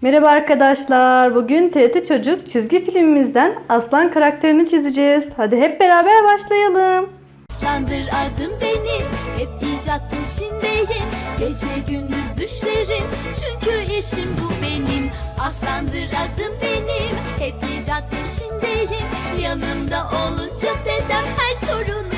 Merhaba arkadaşlar. Bugün TRT Çocuk çizgi filmimizden Aslan karakterini çizeceğiz. Hadi hep beraber başlayalım. Aslandır adım benim Hep icat peşindeyim Gece gündüz düşlerim Çünkü işim bu benim Aslandır adım benim Hep icat peşindeyim Yanımda olunca dedem Her sorunu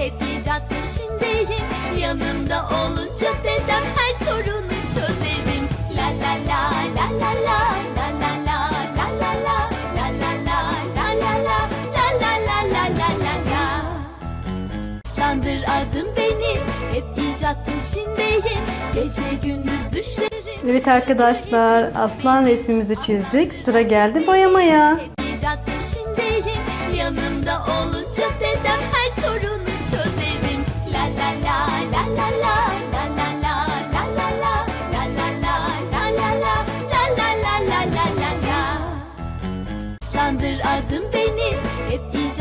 Hep icat peşindeyim Yanımda olunca dedem Her sorunu çözerim. La la la la la la La la la la la la La la la la la la La la la la la la la. Aslandır adım benim Hep icat peşindeyim. Gece gündüz düşlerim. Evet arkadaşlar Aslan resmimizi çizdik. Sıra geldi boyamaya. Hep icat peşindeyim. Yanımda olunca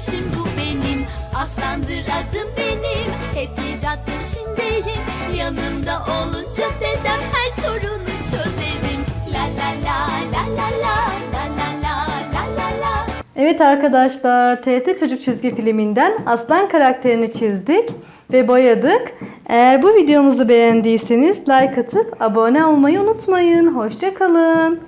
işim bu benim Aslandır adım benim Hep icat peşindeyim Yanımda olunca dedem Her sorunu çözerim La la la la la la Evet arkadaşlar, TRT Çocuk çizgi filminden Aslan karakterini çizdik ve boyadık. Eğer bu videomuzu beğendiyseniz like atıp abone olmayı unutmayın. Hoşçakalın.